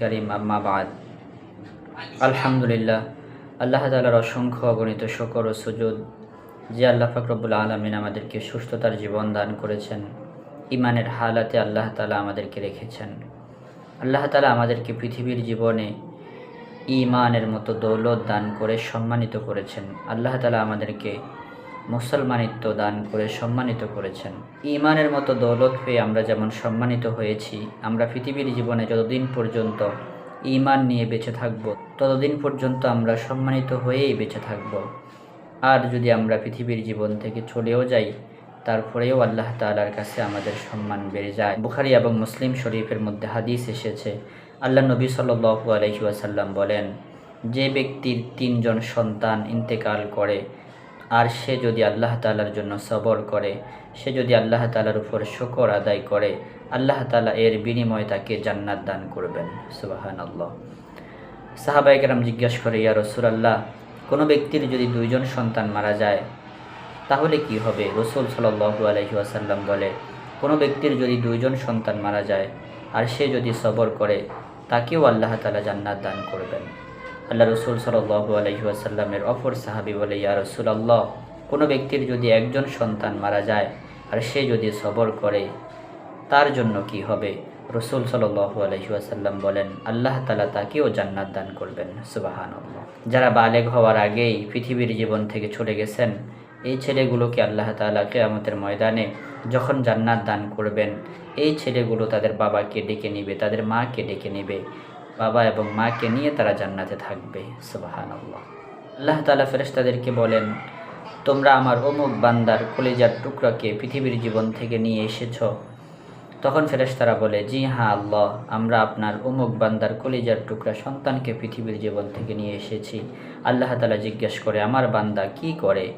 করিম, আম্মা বাদ। আলহামদুলিল্লাহ, আল্লাহ তালার অসংখ্য অগণিত শকর ও সুজুদ, যে আল্লাহ ফাকরবুল আলমিন আমাদেরকে সুস্থতার জীবন দান করেছেন ইমানের হালাতে আল্লাহ তালা আমাদেরকে রেখেছেন। আল্লাহ তালা আমাদেরকে পৃথিবীর জীবনে ইমানের মতো দৌলত দান করে সম্মানিত করেছেন। আল্লাহ তালা আমাদেরকে মুসলমানিত্ব দান করে সম্মানিত করেছেন। ইমানের মতো দৌলত পেয়ে আমরা যেমন সম্মানিত হয়েছি, আমরা পৃথিবীর জীবনে যতদিন পর্যন্ত ইমান নিয়ে বেঁচে থাকব, ততদিন পর্যন্ত আমরা সম্মানিত হয়েই বেঁচে থাকব। আর যদি আমরা পৃথিবীর জীবন থেকে চলেও যাই, তারপরেও আল্লাহ তালার কাছে আমাদের সম্মান বেড়ে যায়। বুখারি এবং মুসলিম শরীফের মধ্যে হাদিস এসেছে, আল্লাহ নবী সাল্লু আলহি ওয়াসাল্লাম বলেন, যে ব্যক্তির তিনজন সন্তান ইন্তেকাল করে আর সে যদি আল্লাহ তালার জন্য সবর করে, সে যদি আল্লাহ তালার উপর শকর আদায় করে, আল্লাহ তালা এর বিনিময়ে তাকে জান্নাত দান করবেন। সুবাহান আল্লাহ সাহাবাইকেরাম জিজ্ঞাসা করে, ইয়া রসুলাল্লাহ, কোনো ব্যক্তির যদি দুইজন সন্তান মারা যায়, তাহলে কি হবে? রসুল সাল্লু আলহি আসাল্লাম বলে, কোনো ব্যক্তির যদি দুইজন সন্তান মারা যায় আর সে যদি সবর করে, তাকেও আল্লাহ তালা জান্নাত দান করবেন। আল্লাহ রসুল সাল্লু আলহি আসাল্লামের অপর সাহাবি বলে, ইয়া রসুল আল্লাহ কোনো ব্যক্তির যদি একজন সন্তান মারা যায় আর সে যদি সবর করে, তার জন্য কি হবে? রসুল সাল্লু আলহিউসাল্লাম বলেন, আল্লাহ তালা তাকেও জান্নাত দান করবেন। সুবাহান যারা বালেগ হওয়ার আগেই পৃথিবীর জীবন থেকে চলে গেছেন, এই ছেলেগুলোকে আল্লাহ তালা আমাদের ময়দানে যখন জান্নাত দান করবেন, এই ছেলেগুলো তাদের বাবাকে ডেকে নিবে, তাদের মাকে ডেকে নিবে। বাবা এবং মাকে নিয়ে তারা জান্নাতে থাকবে সুবাহান আল্লাহ আল্লাহ তালা ফেরেস্তাদেরকে বলেন, তোমরা আমার অমুক বান্দার কলেজার টুকরাকে পৃথিবীর জীবন থেকে নিয়ে এসেছ? তখন ফেরেশতারা বলে, জি হ্যাঁ আল্লাহ, আমরা আপনার অমুক বান্দার কলিজার টুকরা সন্তানকে পৃথিবীর জীবন থেকে নিয়ে এসেছি। আল্লাহ তালা জিজ্ঞেস করে, আমার বান্দা কি করে?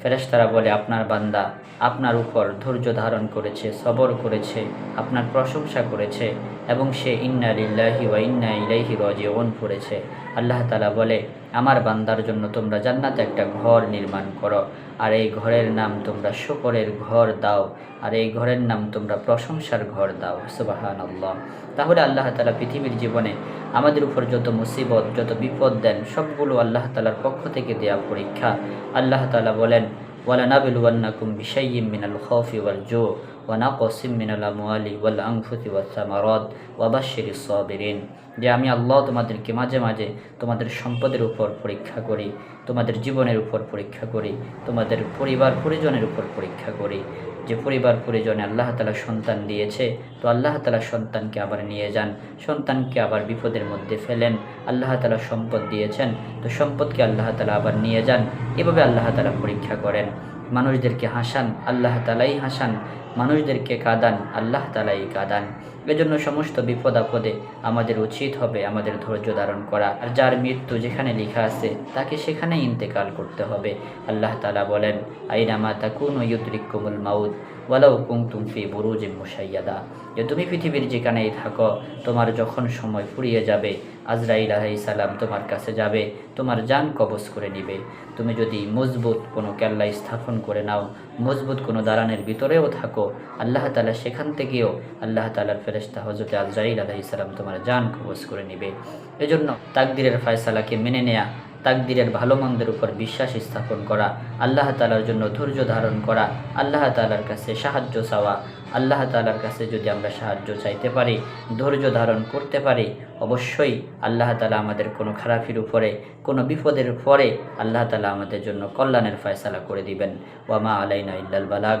ফেরেশতারা বলে, আপনার বান্দা আপনার উপর ধৈর্য ধারণ করেছে, সবর করেছে, আপনার প্রশংসা করেছে এবং সে ইন্না লিল্লাহি ওয়া ইন্না ইলাইহি রাজিউন পড়েছে। আল্লাহ তালা বলে, আমার বান্দার জন্য তোমরা জান্নাতে একটা ঘর নির্মাণ করো, আর এই ঘরের নাম তোমরা শকরের ঘর দাও, আর এই ঘরের নাম তোমরা প্রশংসার ঘর দাও। সুবাহান আল্লাহ তাহলে আল্লাহ তালা পৃথিবীর জীবনে আমাদের উপর যত মুসিবত, যত বিপদ দেন, সবগুলো আল্লাহ তালার পক্ষ থেকে দেয়া পরীক্ষা। আল্লাহ তালা বলেন ওয়ালানাবিল ওয়ান্নাকুম বিশাইম মিনাল খফি ওয়াল জো। ونقص من الأموال والأنفس والثمرات وبشر الصابرين যে আমি আল্লাহ তোমাদেরকে মাঝে মাঝে তোমাদের সম্পদের উপর পরীক্ষা করি তোমাদের জীবনের উপর পরীক্ষা করি তোমাদের পরিবার পরিজনের উপর পরীক্ষা করি যে পরিবার পরিজনে আল্লাহ তালা সন্তান দিয়েছে তো আল্লাহ তালা সন্তানকে আবার নিয়ে যান সন্তানকে আবার বিপদের মধ্যে ফেলেন আল্লাহ তালা সম্পদ দিয়েছেন তো সম্পদকে আল্লাহ তালা আবার নিয়ে যান এভাবে আল্লাহ তালা পরীক্ষা করেন মানুষদেরকে হাসান আল্লাহ তালাই হাসান মানুষদেরকে কাদান, আল্লাহ তালাই কাদান। এজন্য সমস্ত বিপদ আপদে আমাদের উচিত হবে আমাদের ধৈর্য ধারণ করা। আর যার মৃত্যু যেখানে লেখা আছে, তাকে সেখানে ইন্তেকাল করতে হবে। আল্লাহ তালা বলেন আইনামা তাকুন ইউদ্রিকুমুল মাউদ ওয়ালাউ কুমতুম ফি বুরুজ মুসাইয়াদা যে তুমি পৃথিবীর যেখানেই থাকো, তোমার যখন সময় ফুরিয়ে যাবে, আজরাইল সালাম তোমার কাছে যাবে, তোমার যান কবজ করে নিবে। তুমি যদি মজবুত কোনো কেল্লা স্থাপন করে নাও, মজবুত কোনো দালানের ভিতরেও থাকো আল্লাহ তালা সেখান থেকেও আল্লাহ তালার ফেরেস্তা হজরত আজরাইল সালাম তোমার যান কবজ করে নিবে। এজন্য তাকদিরের ফয়সালাকে মেনে নেয়া, তাকদিরের ভালো মন্দের উপর বিশ্বাস স্থাপন করা, আল্লাহ তালার জন্য ধৈর্য ধারণ করা, আল্লাহ তালার কাছে সাহায্য চাওয়া, আল্লাহ তালার কাছে যদি আমরা সাহায্য চাইতে পারি, ধৈর্য ধারণ করতে পারি, অবশ্যই আল্লাহ তালা আমাদের কোনো খারাপির উপরে, কোনো বিপদের পরে আল্লাহ তালা আমাদের জন্য কল্যাণের ফয়সালা করে দিবেন। ওয়ামা আলাইনা ইল্লাল বালাগ।